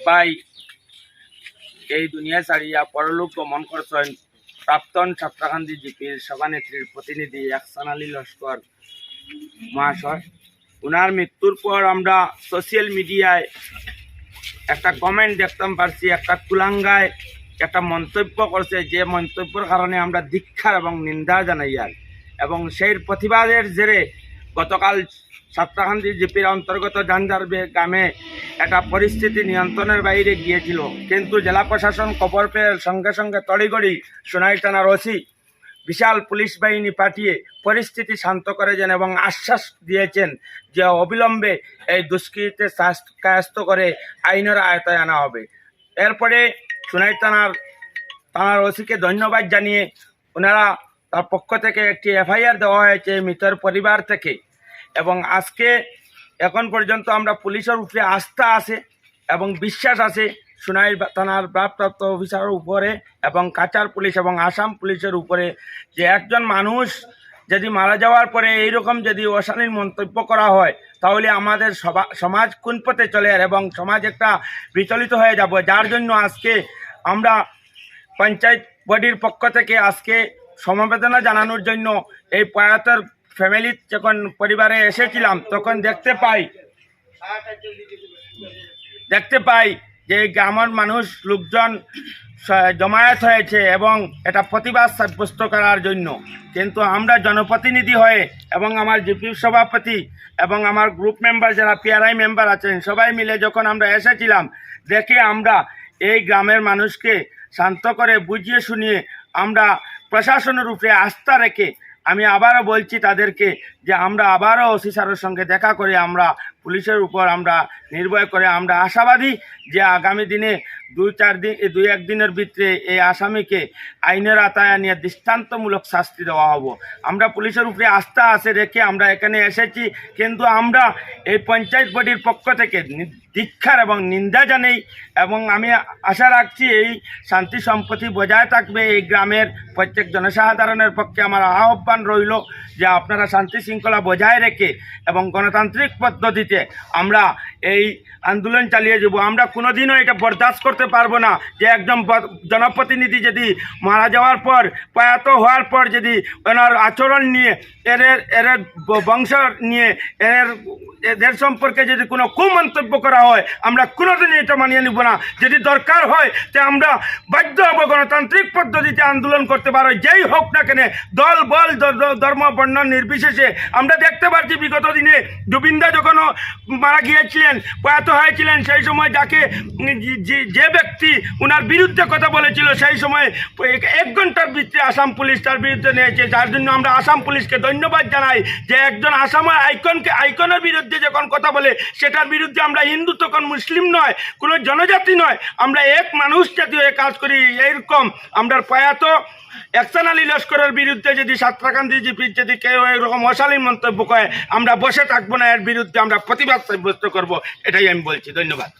আব্বাই এই দুনিয়া ছাড়িয়া পরলোক গমন করছেন প্রাক্তন ছাত্রাকান্দি জিপির সভানেত্রীর প্রতিনিধি একসান আলী লস্কর মহাশয়। ওনার মৃত্যুর পর আমরা সোশ্যাল মিডিয়ায় একটা কমেন্ট দেখতাম পারছি, একটা কুলাঙ্গায় একটা মন্তব্য করছে, যে মন্তব্যের কারণে আমরা দীক্ষার এবং নিন্দা জানাই আর। এবং সেই প্রতিবাদের জেরে গতকাল সাতটাকান্দি জিপির অন্তর্গত জাঞ্জারবে গ্রামে একটা পরিস্থিতি নিয়ন্ত্রণের বাইরে গিয়েছিল। কিন্তু জেলা প্রশাসন খবর পেয়ে সঙ্গে সঙ্গে তড়িগড়ি সোনাই থানার ওসি বিশাল পুলিশ বাহিনী পাঠিয়ে পরিস্থিতি শান্ত করেছেন এবং আশ্বাস দিয়েছেন যে অবিলম্বে এই দুষ্কৃতিতে কায়স্ত করে আইনের আয়তায় আনা হবে। এরপরে সোনাই থানার থানার ওসিকে ধন্যবাদ জানিয়ে ওনারা তার পক্ষ থেকে একটি এফআইআর দেওয়া হয়েছে মৃতের পরিবার থেকে। এবং আজকে এখন পর্যন্ত আমরা পুলিশের উপরে আস্থা আছে এবং বিশ্বাস আছে সোনাই থানার ভারপ্রাপ্ত অফিসারের উপরে এবং কাচার পুলিশ এবং আসাম পুলিশের উপরে যে একজন মানুষ যদি মারা যাওয়ার পরে এইরকম যদি অশালীন মন্তব্য করা হয়, তাহলে আমাদের সমাজ কোন পথে চলে এবং সমাজ একটা বিচলিত হয়ে যাব। যার জন্য আজকে আমরা পঞ্চায়েত বডির পক্ষ থেকে আজকে সমবেদনা জানানোর জন্য এই প্রয়াতের ফ্যামিলি যখন পরিবারে এসেছিলাম, তখন দেখতে পাই দেখতে পাই যে গ্রামের মানুষ, লোকজন জমায়েত হয়েছে এবং এটা প্রতিবাদ সাব্যস্ত করার জন্য। কিন্তু আমরা জনপ্রতিনিধি হয়ে এবং আমার জিপি সভাপতি এবং আমার গ্রুপ মেম্বার যারা পিআরআই মেম্বার আছেন, সবাই মিলে যখন আমরা এসেছিলাম, দেখে আমরা এই গ্রামের মানুষকে শান্ত করে বুঝিয়ে শুনিয়ে আমরা প্রশাসনের উপরে আস্থা রেখে আমি আবারও বলছি তাদেরকে যে আমরা আবারও ওসি স্যারের সঙ্গে দেখা করে আমরা পুলিশের উপর আমরা নির্ভয় করে আমরা আশাবাদী যে আগামী দিনে দুই চার দিন দুই একদিনের ভিতরে এই আসামিকে আইনের আতায়া নিয়ে দৃষ্টান্তমূলক শাস্তি দেওয়া হব। আমরা পুলিশের উপরে আস্থা আছে রেখে আমরা এখানে এসেছি, কিন্তু আমরা এই পঞ্চায়েত বডির পক্ষ থেকে দীক্ষার এবং নিন্দা জানাই এবং আমি আশা রাখছি এই শান্তি সম্পত্তি বজায় থাকবে। এই গ্রামের প্রত্যেক জনসাধারণের পক্ষে আমার আহ্বান রইল যে আপনারা শান্তি শৃঙ্খলা বজায় রেখে এবং গণতান্ত্রিক পদ্ধতিতে আমরা এই আন্দোলন চালিয়ে যাব। আমরা কোনোদিনও এটা বরদাস্ত করতে পারব না যে একজন জনপ্রতিনিধি যদি মারা যাওয়ার পর, প্রয়াত হওয়ার পর যদি ওনার আচরণ নিয়ে এদের এর বংশ নিয়ে এদের এদের সম্পর্কে যদি কোনো কুমন্তব্য করা হয়, আমরা কোনোদিনই এটা মানিয়ে নিব না। যদি দরকার হয় যে আমরা বাধ্য হব গণতান্ত্রিক পদ্ধতিতে আন্দোলন করতে পারো। যেই হোক না কেন, দল, বল ধর্ম, বর্ণ নির্বিশেষে আমরা দেখতে পাচ্ছি বিগত দিনে জুবিন্দা যখন মারা গিয়েছিলেন, প্রয়াত হয়েছিলেন, সেই সময় যাকে যে- ব্যক্তি ওনার বিরুদ্ধে কথা বলেছিল, সেই সময় এক- ঘণ্টার ভিতরে আসাম পুলিশ তার বিরুদ্ধে নিয়েছে। যার জন্য আমরা আসাম পুলিশকে ধন্যবাদ জানাই যে একজন আসামের আইকনকে, আইকনের বিরুদ্ধে যখন কথা বলে, সেটার বিরুদ্ধে আমরা হিন্দু তখন মুসলিম নয়, কোনো জনজাতি নয়, আমরা এক মানুষ জাতীয় কাজ করি, এইরকম। আমরা প্রয়াত একসান আলী লস্করের বিরুদ্ধে যদি সাতরাকান্দি জিপির যদি কেউ এরকম অশালীন মন্তব্য করে, আমরা বসে থাকব না, এর বিরুদ্ধে আমরা প্রতিবাদ সাব্যস্ত করব, এটাই আমি বলছি। ধন্যবাদ।